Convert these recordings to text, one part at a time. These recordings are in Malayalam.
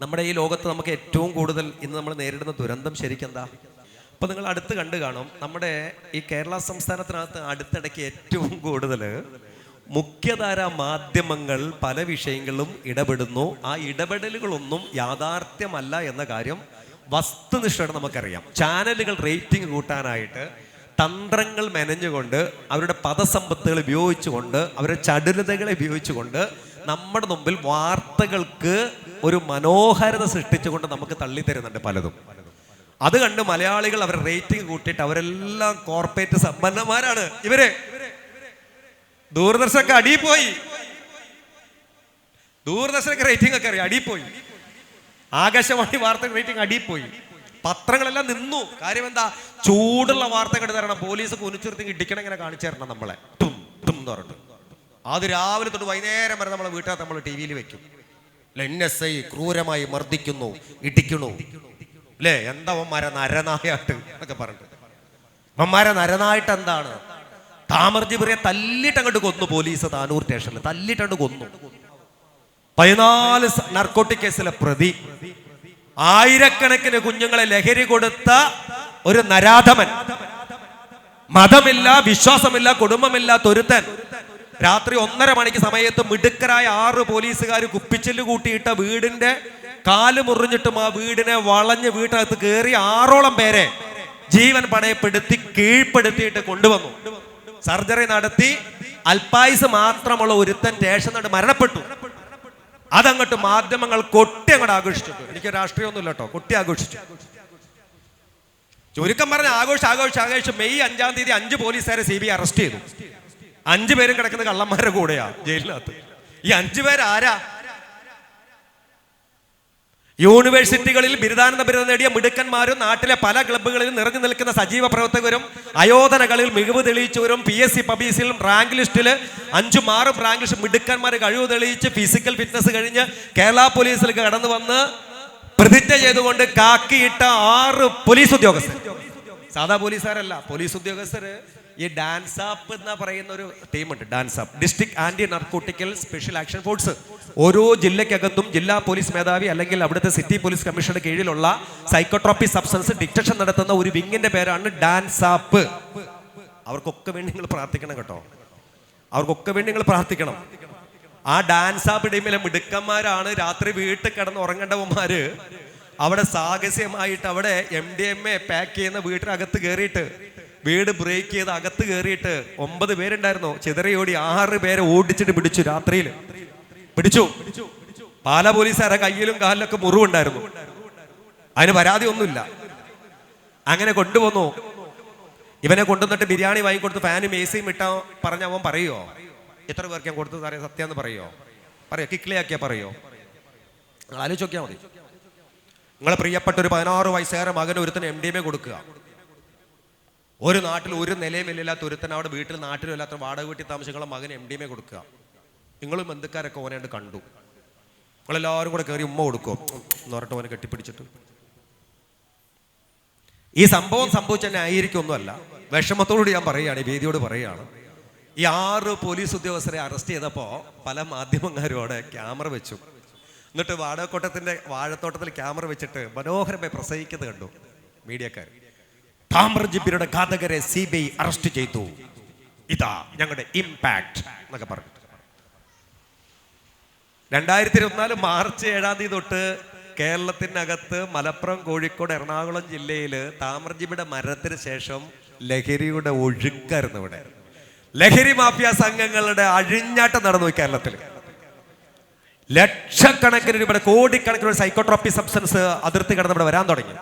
നമ്മുടെ ഈ ലോകത്ത് നമുക്ക് ഏറ്റവും കൂടുതൽ ഇന്ന് നമ്മൾ നേരിടുന്ന ദുരന്തം ശരിക്കെന്താ? അപ്പൊ നിങ്ങൾ അടുത്ത് കണ്ടു കാണും നമ്മുടെ ഈ കേരള സംസ്ഥാനത്തിനകത്ത് അടുത്തിടയ്ക്ക് ഏറ്റവും കൂടുതൽ മുഖ്യധാര മാധ്യമങ്ങൾ പല വിഷയങ്ങളിലും ഇടപെടുന്നു. ആ ഇടപെടലുകളൊന്നും യാഥാർത്ഥ്യമല്ല എന്ന കാര്യം വസ്തുനിഷ്ഠയുടെ നമുക്കറിയാം. ചാനലുകൾ റേറ്റിംഗ് കൂട്ടാനായിട്ട് തന്ത്രങ്ങൾ മെനഞ്ഞുകൊണ്ട് അവരുടെ പദസമ്പത്തുകൾ ഉപയോഗിച്ചുകൊണ്ട് അവരുടെ ചടുലതകളെ ഉപയോഗിച്ചുകൊണ്ട് നമ്മുടെ മുമ്പിൽ വാർത്തകൾക്ക് ഒരു മനോഹരത സൃഷ്ടിച്ചുകൊണ്ട് നമുക്ക് തള്ളി തരുന്നുണ്ട് പലതും. അത് കണ്ട് മലയാളികൾ അവരുടെ റേറ്റിംഗ് കൂട്ടിയിട്ട് അവരെല്ലാം കോർപ്പറേറ്റ് സമ്പന്നന്മാരാണ്. ഇവർ ദൂരദർശനൊക്കെ അടിയിൽ പോയി. ദൂരദർശനൊക്കെ റേറ്റിംഗ് ഒക്കെ അറിയാം അടിയിൽ പോയി. ആകാശവാണി വാർത്ത റേറ്റിംഗ് അടിയിൽ പോയി. പത്രങ്ങളെല്ലാം നിന്നു. കാര്യം എന്താ? ചൂടുള്ള വാർത്ത വാർത്തകൾ തരണം. പോലീസ് കുനിച്ചുരുത്തി ഇടിക്കണം ഇങ്ങനെ കാണിച്ചു തരണം നമ്മളെ. ടും ടും എന്ന് പറഞ്ഞിട്ട്. അത് രാവിലെ തൊട്ട് വൈകുന്നേരം വരെ നമ്മളെ വീട്ടിൽ നമ്മൾ ടി വിയിൽ വെക്കും. എൻ എസ് ഐ ക്രൂരമായി മർദ്ദിക്കുന്നു ഇടിക്കുന്നു. അല്ലേ എന്താ അവന്മാരെ നരനായിട്ട് എന്നൊക്കെ പറഞ്ഞിട്ട്. അവന്മാരെ നരനായിട്ട് എന്താണ്? താമർജിപുരയെ തല്ലിട്ട് അങ്ങോട്ട് കൊന്നു പോലീസ് താനൂർ സ്റ്റേഷനിൽ തല്ലിട്ട് അങ്ങോട്ട് കൊന്നു. പതിനാല് നർക്കോട്ടിക് കേസിലെ പ്രതി. ആയിരക്കണക്കിന് കുഞ്ഞുങ്ങളെ ലഹരി കൊടുത്ത ഒരു നരാധമൻ. മതമില്ല വിശ്വാസമില്ല കുടുംബമില്ല തൊരുത്തൻ രാത്രി ഒന്നര മണിക്ക് സമയത്ത് മിടുക്കരായ ആറ് പോലീസുകാർ കുപ്പിച്ചിൽ കൂട്ടിയിട്ട വീടിന്റെ കാൽ മുറിഞ്ഞിട്ടും ആ വീടിനെ വളഞ്ഞ് വീട്ടിനകത്ത് കയറി ആറോളം പേരെ ജീവൻ പണയപ്പെടുത്തി കീഴ്പ്പെടുത്തിയിട്ട് കൊണ്ടുവന്നു. സർജറി നടത്തി. അൽപായുസ് മാത്രമുള്ള ഒരുത്തൻ സ്റ്റേഷൻ മരണപ്പെട്ടു. അതങ്ങോട്ട് മാധ്യമങ്ങൾ കൊട്ടി അങ്ങോട്ട് ആഘോഷിച്ചു. എനിക്ക് രാഷ്ട്രീയമൊന്നുമില്ല കേട്ടോ. കൊട്ടി ആഘോഷിച്ചു. ചുരുക്കം പറഞ്ഞ ആഘോഷം ആഘോഷം ആഘോഷം. മെയ് അഞ്ചാം തീയതി അഞ്ച് പോലീസുകാരെ സി ബി അറസ്റ്റ് ചെയ്തു. അഞ്ചു പേരും കിടക്കുന്ന കള്ളന്മാരുടെ കൂടെയാ ജയിലിനകത്ത്. ഈ അഞ്ചു പേരാരാ? യൂണിവേഴ്സിറ്റികളിൽ ബിരുദാനന്ദ ബിരുദം നേടിയ മിടുക്കന്മാരും നാട്ടിലെ പല ക്ലബ്ബുകളിൽ നിറഞ്ഞു നിൽക്കുന്ന സജീവ പ്രവർത്തകരും അയോധനകളിൽ മികവ് തെളിയിച്ചവരും പി എസ് സി പബീസിലും റാങ്ക് ലിസ്റ്റിൽ അഞ്ചും ആറും റാങ്ക് ലിസ്റ്റ് മിടുക്കന്മാർ കഴിവ് തെളിയിച്ച് ഫിസിക്കൽ ഫിറ്റ്നസ് കഴിഞ്ഞ് കേരള പോലീസിൽ കടന്നു വന്ന് പ്രതിജ്ഞ ചെയ്തുകൊണ്ട് കാക്കിയിട്ട ആറ് പോലീസ് ഉദ്യോഗസ്ഥർ. സാധാ പോലീസുകാരല്ല പോലീസ് ഉദ്യോഗസ്ഥര് ഈ ഡാൻസ് ആപ്പ് എന്ന് പറയുന്ന ഒരു ടീമുണ്ട് DANSAF district anti narcotical special action force ഓരോ ജില്ലയ്ക്കകത്തും ജില്ലാ പോലീസ് മേധാവി അല്ലെങ്കിൽ അവിടുത്തെ സിറ്റി പോലീസ് കമ്മീഷന്റെ കീഴിലുള്ള സൈക്കോട്രോപ്പി സബ്സ്റ്റൻസ് ഡിറ്റക്ഷൻ നടത്തുന്ന ഒരു വിങ്ങിന്റെ പേരാണ് ഡാൻസ് ആപ്പ് അവർക്കൊക്കെ വേണ്ടി നിങ്ങൾ പ്രാർത്ഥിക്കണം കേട്ടോ. അവർക്കൊക്കെ വേണ്ടി നിങ്ങൾ പ്രാർത്ഥിക്കണം. ആ ഡാൻസ് ആപ്പ് ടീമിലെ മിടുക്കന്മാരാണ് രാത്രി വീട്ടിൽ കിടന്ന് ഉറങ്ങേണ്ടവന്മാര്. അവിടെ സാഹസ്യമായിട്ട് അവിടെ M D M A pack ചെയ്യുന്ന വീട്ടിനകത്ത് കയറിയിട്ട് വീട് ബ്രേക്ക് ചെയ്ത് അകത്ത് കയറിയിട്ട് ഒമ്പത് പേരുണ്ടായിരുന്നു. ചിതറയോടി ആറ് പേരെ ഓടിച്ചിട്ട് പിടിച്ചു രാത്രിയിൽ. പിടിച്ചു. പാല പോലീസുകാരെ കയ്യിലും കാലിലൊക്കെ മുറിവുണ്ടായിരുന്നു. അതിന് പരാതി ഒന്നുമില്ല അങ്ങനെ കൊണ്ടുവന്നു. ഇവനെ കൊണ്ടുവന്നിട്ട് ബിരിയാണി വാങ്ങിക്കൊടുത്ത് ഫാനും എ സിയും ഇട്ടാ പറഞ്ഞ അവൻ എത്ര പേർക്ക് ഞാൻ കൊടുത്തത് അറിയാം. സത്യം എന്ന് പറയോ? പറയോ? കിക്ലിയാക്കിയാ പറയോ? നിങ്ങൾ ആലോചിച്ച് നോക്കിയാൽ മതി. നിങ്ങളെ പ്രിയപ്പെട്ട ഒരു പതിനാറ് വയസ്സുകാരെ മകന് ഒരുത്തന് എം ഡി എം എ കൊടുക്കുക. ഒരു നാട്ടിൽ ഒരു നിലയും ഇല്ലാത്ത ഒരുത്തൻ അവിടെ വീട്ടിൽ നാട്ടിലും ഇല്ലാത്ത വാടക വീട്ടിൽ താമസിക്കുന്ന മകൻ എം ഡി എം എ കൊടുക്കുക. നിങ്ങളും ബന്ധുക്കാരൊക്കെ ഓനായിട്ട് കണ്ടു. നിങ്ങളെല്ലാവരും കൂടെ കയറി ഉമ്മ കൊടുക്കും എന്ന് പറഞ്ഞിട്ട് ഓനെ കെട്ടിപ്പിടിച്ചിട്ട്. ഈ സംഭവം സംഭവിച്ച തന്നെ ആയിരിക്കും ഒന്നുമല്ല വിഷമത്തോടുകൂടി ഞാൻ പറയുകയാണ് ഈ വേദിയോട് പറയുകയാണ്. ഈ ആറ് പോലീസ് ഉദ്യോഗസ്ഥരെ അറസ്റ്റ് ചെയ്തപ്പോൾ പല മാധ്യമക്കാരും അവിടെ ക്യാമറ വെച്ചു. എന്നിട്ട് വാടകക്കോട്ടത്തിന്റെ വാഴത്തോട്ടത്തിൽ ക്യാമറ വെച്ചിട്ട് മനോഹരമായി പ്രസംഗിക്കുന്നത് കണ്ടു മീഡിയക്കാർ താമ്രജിബിയുടെ ഘാതകരെ സി ബി ഐ അറസ്റ്റ് ചെയ്തു. ഇതാ ഞങ്ങളുടെ ഇമ്പാക്ട് എന്നൊക്കെ പറഞ്ഞു. രണ്ടായിരത്തി ഇരുപത്തിനാല് മാർച്ച് ഏഴാം തീയതി തൊട്ട് കേരളത്തിനകത്ത് മലപ്പുറം കോഴിക്കോട് എറണാകുളം ജില്ലയിൽ താമ്രജിപ്പിയുടെ മരണത്തിന് ശേഷം ലഹരിയുടെ ഒഴുക്കായിരുന്നു ഇവിടെ. ലഹരി മാഫിയ സംഘങ്ങളുടെ അഴിഞ്ഞാട്ടം നടന്നു കേരളത്തിൽ ലക്ഷക്കണക്കിന് രൂപയുടെ കോടിക്കണക്കിന് സൈക്കോട്രോപ്പി സബ്സ്റ്റൻസ് അതിർത്തി കടന്ന് ഇവിടെ വരാൻ തുടങ്ങി.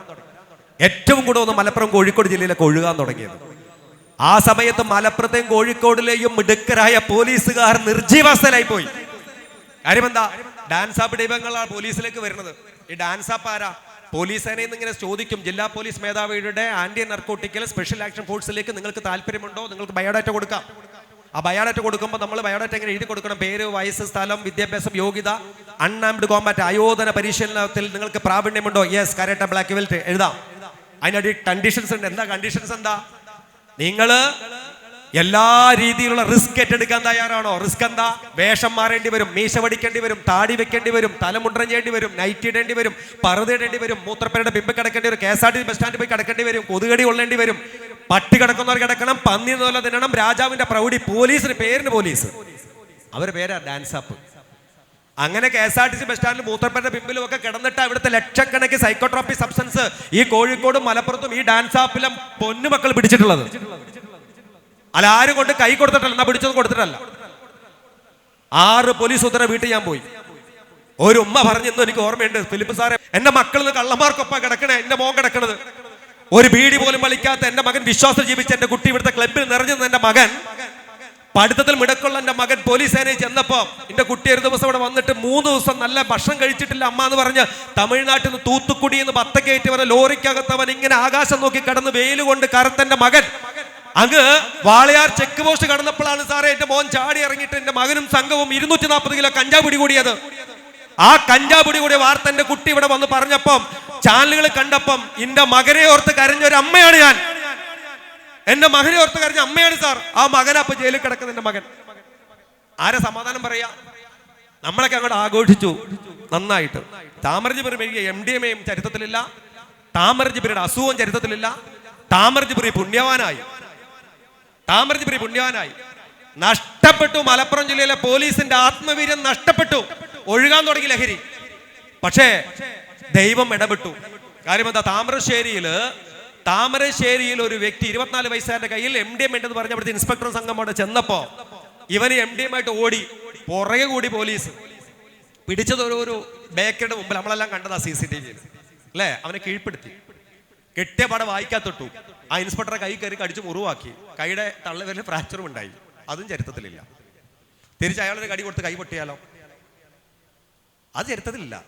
ഏറ്റവും കൂടുതൽ ഒന്ന് മലപ്പുറം കോഴിക്കോട് ജില്ലയിലൊക്കെ ഒഴുകാൻ തുടങ്ങിയത്. ആ സമയത്ത് മലപ്പുറത്തെയും കോഴിക്കോടിലെയും മിടുക്കരായ പോലീസുകാർ നിർജീവാവസ്ഥയിലായി പോയി. കാര്യം എന്താ? ഡാൻസ് ആപ്പ് ദൈവങ്ങളാണ് പോലീസിലേക്ക് വരുന്നത്. ഈ ഡാൻസ് ആപ്പ് ആരാ? പോലീസ് സേനയിൽ നിന്ന് ഇങ്ങനെ ചോദിക്കും ജില്ലാ പോലീസ് മേധാവിയുടെ ആന്റി നർക്കോട്ടിക്കൽ സ്പെഷ്യൽ ആക്ഷൻ ഫോഴ്സിലേക്ക് നിങ്ങൾക്ക് താല്പര്യമുണ്ടോ? നിങ്ങൾക്ക് ബയോഡാറ്റ കൊടുക്കാം. ആ ബയോഡാറ്റ കൊടുക്കുമ്പോൾ നമ്മൾ ബയോഡാറ്റ എങ്ങനെ എഴുതി കൊടുക്കണം? പേര് വയസ്സ് സ്ഥലം വിദ്യാഭ്യാസം യോഗ്യത അൺആംഡ് കോമ്പാറ്റ് ആയോധന പരിശീലനത്തിൽ നിങ്ങൾക്ക് പ്രാവീണ്യമുണ്ടോ? യെസ് കരട്ട ബ്ലാക്ക് ബെൽറ്റ് എഴുതാം. അതിനടി കണ്ടീഷൻസ് ഉണ്ട്. എന്താ കണ്ടീഷൻസ് എന്താ? നിങ്ങൾ എല്ലാ രീതിയിലുള്ള റിസ്ക് ഏറ്റെടുക്കാൻ തയ്യാറാണോ? റിസ്ക് എന്താ? വേഷം മാറേണ്ടി വരും മീശ വടിക്കേണ്ടി വരും താടി വെക്കേണ്ടി വരും തലമുണ്ടം ചെയ്യേണ്ടി വരും നൈറ്റ് ഇടേണ്ടി വരും പറുത ഇടേണ്ടി വരും മൂത്രപ്പേരുടെ ബിമ്പ് കിടക്കേണ്ടി വരും K S R T bus സ്റ്റാൻഡിൽ പോയി കിടക്കേണ്ടി വരും കൊതുകടി കൊള്ളേണ്ടി വരും പട്ടി കിടക്കുന്നവർ കിടക്കണം പന്നി പോലെ തിന്നണം രാജാവിന്റെ പ്രൗഢി പോലീസിന് പേരിന് പോലീസ്. അവരുടെ പേരാ ഡാൻസ് ആപ്പ് അങ്ങനെ K S R T C bus സ്റ്റാൻഡിൽ മൂത്രപ്പന്റെ പിമ്പിലും ഒക്കെ കിടന്നിട്ട് അവിടുത്തെ ലക്ഷക്കണക്കിന് സൈക്കോട്രോപ്പി സബ്സ്റ്റൻസ് ഈ കോഴിക്കോടും മലപ്പുറത്തും ഈ ഡാൻസ് ആപ്പിലും പൊന്നുമക്കൾ പിടിച്ചിട്ടുള്ളത്. അല്ല ആരും കൊണ്ട് കൈ കൊടുത്തിട്ടല്ല എന്നാ പിടിച്ചത് കൊടുത്തിട്ടല്ല. ആറ് പോലീസ് ഉത്തര വീട്ടിൽ ഞാൻ പോയി. ഒരു ഉമ്മ പറഞ്ഞെന്ന് എനിക്ക് ഓർമ്മയുണ്ട് ഫിലിപ്പ് സാറെ എന്റെ മക്കൾ കള്ളമാർക്കൊപ്പം കിടക്കണേ എന്റെ മോൻ കിടക്കണത്. ഒരു ബീഡി പോലും വലിക്കാത്ത എന്റെ മകൻ വിശ്വാസം ജീവിച്ച എന്റെ കുട്ടി ഇവിടുത്തെ ക്ലബിൽ നിറഞ്ഞു നിന്ന എന്റെ മകൻ. പഠിത്തത്തിൽ മിടക്കുള്ള എന്റെ മകൻ പോലീസ് സേനയിൽ ചെന്നപ്പോൾ എന്റെ കുട്ടി ഒരു ദിവസം ഇവിടെ വന്നിട്ട് മൂന്ന് ദിവസം നല്ല ഭക്ഷണം കഴിച്ചിട്ടില്ല അമ്മ എന്ന് പറഞ്ഞ് തമിഴ്നാട്ടിൽ നിന്ന് തൂത്തുക്കുടി എന്ന് ബത്തക്കയറ്റി വന്ന ലോറിക്കകത്തവൻ ഇങ്ങനെ ആകാശം നോക്കി കടന്ന് വെയിൽ കൊണ്ട് കറുത്തന്റെ മകൻ. അങ്ങ് വാളയാർ ചെക്ക് പോസ്റ്റ് കടന്നപ്പോഴാണ് സാറേ എന്റെ മോൻ ചാടി ഇറങ്ങിയിട്ട് എന്റെ മകനും സംഘവും ഇരുന്നൂറ്റി നാൽപ്പത് കിലോ കഞ്ചാവ് പിടികൂടിയത്. ആ കഞ്ചാവ് കൂടിയ വാർത്ത എന്റെ കുട്ടി ഇവിടെ വന്ന് പറഞ്ഞപ്പം ചാനലുകൾ കണ്ടപ്പം എന്റെ മകനെ ഓർത്ത് കരഞ്ഞ ഒരു അമ്മയാണ് ഞാൻ. എന്റെ മകനെ ഓർത്ത് കരഞ്ഞ അമ്മയാണ് സാർ. ആ മകനാ അപ്പൊ ജയിലിൽ കിടക്കുന്ന എന്റെ മകൻ. ആരെ സമാധാനം പറയാ? നമ്മളൊക്കെ അങ്ങോട്ട് ആഘോഷിച്ചു. നന്നായിട്ട്. താമരജിപുരം എഴുതിയ എം ഡി എം എയും ചരിത്രത്തിലില്ല. താമരജിപുരിയുടെ അസുഖവും ചരിത്രത്തിലില്ല. താമരജിപുരി പുണ്യവാനായി. താമരജിപുരി പുണ്യവാനായി. നഷ്ടപ്പെട്ടു മലപ്പുറം ജില്ലയിലെ പോലീസിന്റെ ആത്മവീര്യം നഷ്ടപ്പെട്ടു. ഒഴുകാൻ തുടങ്ങി ലഹരി. പക്ഷേ ദൈവം ഇടപെട്ടു. കാര്യം എന്താ? താമരശ്ശേരിയിൽ താമരശ്ശേരിയിൽ ഒരു വ്യക്തി ഇരുപത്തിനാല് വയസ്സുകാരന്റെ കയ്യിൽ എം ഡി എം ഉണ്ടെന്ന് പറഞ്ഞ അവിടുത്തെ ഇൻസ്പെക്ടർ സംഘം അവിടെ ചെന്നപ്പോ ഇവന് എം ഡി എം ആയിട്ട് ഓടി പുറകെ കൂടി പോലീസ് പിടിച്ചത് ഒരു ഒരു ബേക്കറിയുടെ മുമ്പിൽ. നമ്മളെല്ലാം കണ്ടതാ സി സി ടി വിയിൽ അല്ലേ? അവനെ കീഴ്പ്പെടുത്തി. കെട്ടിയ പടം വായിക്കാത്തൊട്ടു. ആ ഇൻസ്പെക്ടറെ കൈ കയറി കടിച്ച് മുറിവാക്കി. കൈയുടെ തള്ളവരിൽ ഫ്രാക്ചറും ഉണ്ടായി. അതും ചരിത്രത്തിലില്ല. തിരിച്ച് അയാളൊരു കടി കൊടുത്ത് കൈ പൊട്ടിയാലോ? അത് ചരിത്രത്തിലില്ല.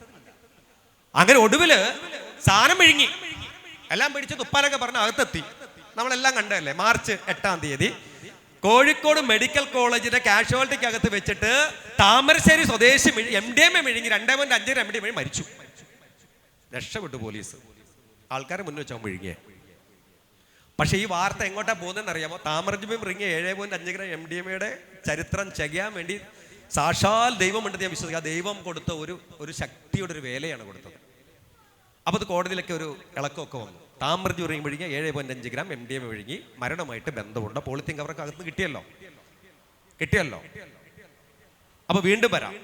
അങ്ങനെ ഒടുവിൽ സാധനം വിഴുങ്ങി. എല്ലാം പിടിച്ച് തുപ്പാലൊക്കെ പറഞ്ഞ് അകത്തെത്തി. നമ്മളെല്ലാം കണ്ടതല്ലേ? മാർച്ച് എട്ടാം തീയതി. കോഴിക്കോട് മെഡിക്കൽ കോളേജിന്റെ കാഷ്വാലിറ്റിക്ക് അകത്ത് വെച്ചിട്ട് താമരശ്ശേരി സ്വദേശി എം ഡി എം എ മിഴുങ്ങി രണ്ടേ പോയിന്റ് അഞ്ചര എം ഡി എം മരിച്ചു. രക്ഷപ്പെട്ടു പോലീസ്. ആൾക്കാരെ മുന്നിൽ വെച്ചാൽ വിഴുങ്ങിയേ പക്ഷേ ഈ വാർത്ത എങ്ങോട്ടാ പോകുന്നതെന്ന് അറിയാമോ താമരജുബിം റിങ് ഏഴേ പോയിന്റ് അഞ്ച് ഗ്രാം എം ഡി എം എയുടെ ചരിത്രം ചെയ്യാൻ വേണ്ടി സാക്ഷാൽ ദൈവമുണ്ടെന്ന് ഞാൻ വിശ്വസിക്കുക ദൈവം കൊടുത്ത ഒരു ഒരു ശക്തിയുടെ ഒരു വേലയാണ് കൊടുത്തത്. അപ്പോൾ അത് കോടതിയിലൊക്കെ ഒരു ഇളക്കമൊക്കെ വന്നു. താമ്രജ് ഉറങ്ങി ഏഴ് പോയിന്റ് അഞ്ച് ഗ്രാം എം ഡി എം വിഴുങ്ങി മരണമായിട്ട് ബന്ധമുണ്ട്. പോളിത്തീൻ കവറൊക്കെ അകത്ത് കിട്ടിയല്ലോ? കിട്ടിയല്ലോ? അപ്പൊ വീണ്ടും വരാം.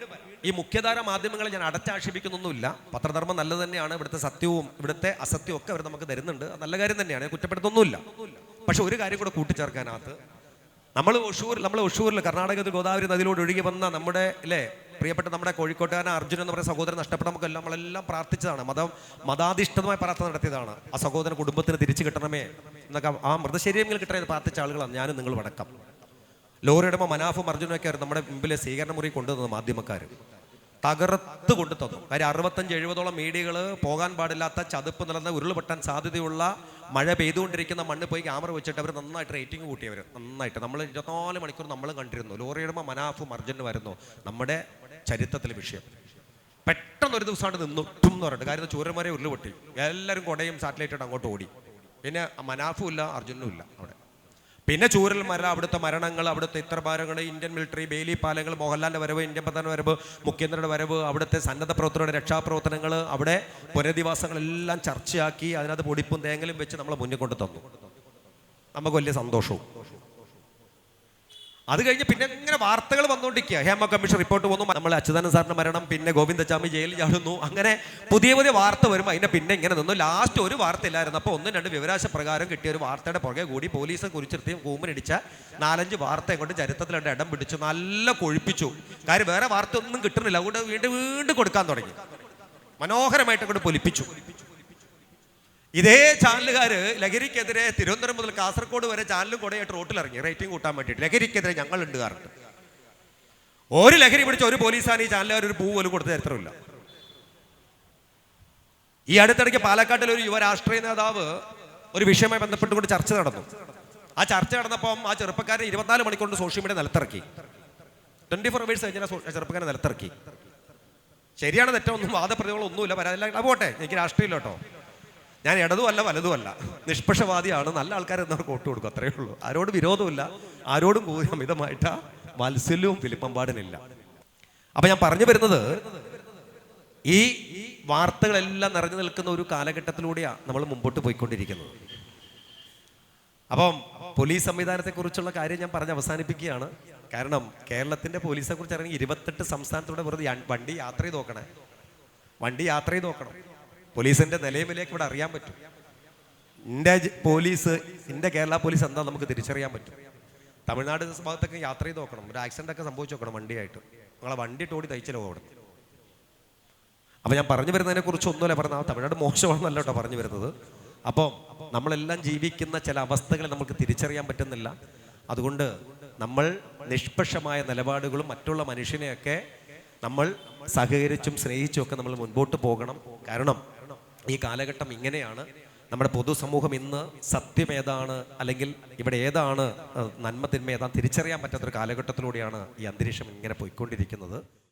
ഈ മുഖ്യധാര മാധ്യമങ്ങളെ ഞാൻ അടച്ചാക്ഷേപിക്കുന്നൊന്നുമില്ല. പത്രധർമ്മം നല്ലത് തന്നെയാണ്. ഇവിടുത്തെ സത്യവും ഇവിടുത്തെ അസത്യവും ഒക്കെ അവർ നമുക്ക് തരുന്നുണ്ട്. അത് നല്ല കാര്യം തന്നെയാണ്. കുറ്റപ്പെടുത്തൊന്നുമില്ല. പക്ഷെ ഒരു കാര്യം കൂടെ കൂട്ടിച്ചേർക്കാനകത്ത് നമ്മൾ ഒഷൂർ നമ്മൾ ഒഷൂരിൽ കർണാടകത്തിൽ ഗോദാവരി നദിയിലൂടെ ഒഴുകി വന്ന നമ്മുടെ അല്ലേ പ്രിയപ്പെട്ട നമ്മുടെ കോഴിക്കോട്ടുകാരൻ അർജുൻ എന്ന് പറയുന്ന സഹോദരൻ നഷ്ടപ്പെട്ട നമുക്കെല്ലാം നമ്മളെല്ലാം പ്രാർത്ഥിച്ചതാണ്. മതം മതാധിഷ്ഠിതമായ പ്രാർത്ഥന നടത്തിയതാണ്. ആ സഹോദരൻ കുടുംബത്തിന് തിരിച്ചു കിട്ടണമേ എന്നൊക്കെ ആ മൃതശരീരങ്ങൾ കിട്ടണമെന്ന് പ്രാർത്ഥിച്ച ആളുകളാണ് ഞാനും നിങ്ങൾ വടക്കം ലോറിയുടെ മനാഫും അർജുനൊക്കെ ആയിരുന്നു നമ്മുടെ മുമ്പിലെ സ്വീകരണ മുറി കൊണ്ടുവന്നത് മാധ്യമക്കാർ തകർത്ത് കൊണ്ടു തന്നു. കാര്യം അറുപത്തഞ്ച് എഴുപതോളം മീഡിയകൾ പോകാൻ പാടില്ലാത്ത ചതുപ്പ് നിലന്ന ഉരുൾപൊട്ടാൻ സാധ്യതയുള്ള മഴ പെയ്തുകൊണ്ടിരിക്കുന്ന മണ്ണ് പോയി ക്യാമറ വെച്ചിട്ട് അവർ നന്നായിട്ട് റേറ്റിംഗ് കൂട്ടിയവർ നന്നായിട്ട്. നമ്മൾ ഇരുപത്തിനാല് മണിക്കൂർ നമ്മൾ കണ്ടിരുന്നു. ലോറിയുടെ മനാഫും അർജുനും വരുന്നു നമ്മുടെ ചരിത്രത്തിലെ വിഷയം. പെട്ടെന്ന് ഒരു ദിവസമാണ് നിന്നു. ടും എന്ന് പറഞ്ഞിട്ട്. കാര്യം ചൂരന്മാരെ ഉരുളുപൊട്ടി എല്ലാവരും കൊടയും സാറ്റലൈറ്റ് അങ്ങോട്ട് ഓടി. പിന്നെ മനാഫും ഇല്ല അർജുനും ഇല്ല അവിടെ. പിന്നെ ചൂരൽ മര അവിടുത്തെ മരണങ്ങൾ അവിടുത്തെ ഇത്രഭാരങ്ങൾ ഇന്ത്യൻ മിലിറ്ററി ബേലി പാലങ്ങൾ മോഹൻലാലിന്റെ വരവ് ഇന്ത്യൻ പ്രധാന വരവ് മുഖ്യമന്ത്രിയുടെ വരവ് അവിടുത്തെ സന്നദ്ധ പ്രവർത്തകരുടെ രക്ഷാപ്രവർത്തനങ്ങൾ അവിടെ പുനരധിവാസങ്ങളെല്ലാം ചർച്ചയാക്കി അതിനകത്ത് പൊടിപ്പും തേങ്ങലും വെച്ച് നമ്മളെ മുന്നിൽ കൊണ്ട് തന്നു നമുക്ക് വലിയ സന്തോഷവും. അത് കഴിഞ്ഞ് പിന്നെ ഇങ്ങനെ വാർത്തകൾ വന്നുകൊണ്ടിരിക്കുക ഹേമ കമ്മീഷൻ റിപ്പോർട്ട് വന്നു. നമ്മൾ അച്യുതാനന്ദ സാറിന്റെ മരണം പിന്നെ ഗോവിന്ദച്ചാമി ജയിലിൽ ചാടുന്നു. അങ്ങനെ പുതിയ പുതിയ വാർത്ത വരുമ്പോൾ അതിന്റെ പിന്നെ ഇങ്ങനെ നിന്നു. ലാസ്റ്റ് ഒരു വാർത്ത ഇല്ലായിരുന്നു. അപ്പോൾ ഒന്നും രണ്ട് വിവരാശ പ്രകാരം കിട്ടിയ ഒരു വാർത്തയുടെ പുറകെ കൂടി പോലീസ് കൂമ്പൻ കൂമ്പനടിച്ച നാലഞ്ച് വാർത്ത കൊണ്ട് ചരിത്രത്തിലുണ്ട് ഇടം പിടിച്ചു. നല്ല കൊഴിപ്പിച്ചു. കാര്യം വേറെ വാർത്ത ഒന്നും കിട്ടുന്നില്ല. അതുകൊണ്ട് വീണ്ടും വീണ്ടും കൊടുക്കാൻ തുടങ്ങി. മനോഹരമായിട്ട് അങ്ങോട്ട് പൊലിപ്പിച്ചു. ഇതേ ചാനലുകാർ ലഹരിക്കെതിരെ തിരുവനന്തപുരം മുതൽ കാസർഗോഡ് വരെ ചാനലും കൂടെ റോട്ടിൽ ഇറങ്ങി റേറ്റിംഗ് കൂട്ടാൻ വേണ്ടിയിട്ട്. ലഹരിക്കെതിരെ ഞങ്ങൾ ഉണ്ട് കാരണം ഒരു ലഹരി പിടിച്ച ഒരു പോലീസാണ് ഈ ചാനലുകാർ ഒരു പൂ പോലും കൊടുത്ത ചരിത്രമില്ല ഈ അടുത്തിടയ്ക്ക് പാലക്കാട്ടിൽ ഒരു യുവ രാഷ്ട്രീയ നേതാവ് ഒരു വിഷയവുമായി ബന്ധപ്പെട്ടുകൊണ്ട് ചർച്ച നടന്നു. ആ ചർച്ച നടന്നപ്പം ആ ചെറുപ്പക്കാരൻ ഇരുപത്തിനാല് മണിക്കൂർ സോഷ്യൽ മീഡിയ നിലത്തിറക്കി. ട്വന്റി ഫോർ അവേഴ്സ് കഴിഞ്ഞാൽ ചെറുപ്പക്കാരെ ചെറുപ്പക്കാരൻ നിലത്തിറക്കി. ശരിയാണ് തെറ്റൊന്നും വാദപ്രതികളൊന്നുമില്ല. പരാതി അത് പോട്ടെ. എനിക്ക് രാഷ്ട്രീയമില്ല കേട്ടോ. ഞാൻ ഇടതും അല്ല വലതും അല്ല നിഷ്പക്ഷവാദിയാണ് നല്ല ആൾക്കാർ എന്നവർക്ക് വോട്ട് കൊടുക്കും അത്രയേ ഉള്ളൂ. ആരോട് വിരോധമില്ല ആരോടും കൂടി അമിതമായിട്ട് വാത്സല്യവും വിലിപ്പമ്പാടിനില്ല. അപ്പൊ ഞാൻ പറഞ്ഞു വരുന്നത് ഈ വാർത്തകളെല്ലാം നിറഞ്ഞു നിൽക്കുന്ന ഒരു കാലഘട്ടത്തിലൂടെയാണ് നമ്മൾ മുമ്പോട്ട് പോയിക്കൊണ്ടിരിക്കുന്നത്. അപ്പം പോലീസ് സംവിധാനത്തെക്കുറിച്ചുള്ള കാര്യം ഞാൻ പറഞ്ഞ് അവസാനിപ്പിക്കുകയാണ്. കാരണം കേരളത്തിന്റെ പോലീസെക്കുറിച്ച് കുറിച്ച് അറിയാൻ ഇരുപത്തെട്ട് സംസ്ഥാനത്തൂടെ വെറുതെ വണ്ടി യാത്ര ചെയ്ത് നോക്കണേ. വണ്ടി യാത്ര ചെയ്ത് നോക്കണം. പോലീസിന്റെ നിലയിലേക്ക് ഇവിടെ അറിയാൻ പറ്റും. എന്റെ പോലീസ് എന്റെ കേരള പോലീസ് എന്താ നമുക്ക് തിരിച്ചറിയാൻ പറ്റും. തമിഴ്നാട് ഭാഗത്തൊക്കെ യാത്ര ചെയ്ത് നോക്കണം. ഒരു ആക്സിഡന്റ് ഒക്കെ സംഭവിച്ചു നോക്കണം വണ്ടിയായിട്ട്. നിങ്ങളെ വണ്ടി ടോടി തയ്ച്ചല്ലോ അവിടെ. അപ്പൊ ഞാൻ പറഞ്ഞു വരുന്നതിനെ കുറിച്ച് ഒന്നുമല്ല പറഞ്ഞത്. ആ തമിഴ്നാട് മോശമാണെന്നല്ല കേട്ടോ പറഞ്ഞു വരുന്നത്. അപ്പോൾ നമ്മളെല്ലാം ജീവിക്കുന്ന ചില അവസ്ഥകളെ നമുക്ക് തിരിച്ചറിയാൻ പറ്റുന്നില്ല. അതുകൊണ്ട് നമ്മൾ നിഷ്പക്ഷമായ നിലപാടുകളും മറ്റുള്ള മനുഷ്യനെയൊക്കെ നമ്മൾ സഹകരിച്ചും സ്നേഹിച്ചും ഒക്കെ നമ്മൾ മുൻപോട്ട് പോകണം. കാരണം ഈ കാലഘട്ടം ഇങ്ങനെയാണ്. നമ്മുടെ പൊതുസമൂഹം ഇന്ന് സത്യം ഏതാണ് അല്ലെങ്കിൽ ഇവിടെ ഏതാണ് നന്മ തിന്മ ഏതാണ് തിരിച്ചറിയാൻ പറ്റാത്തൊരു കാലഘട്ടത്തിലൂടെയാണ് ഈ അന്തരീക്ഷം ഇങ്ങനെ പോയിക്കൊണ്ടിരിക്കുന്നത്.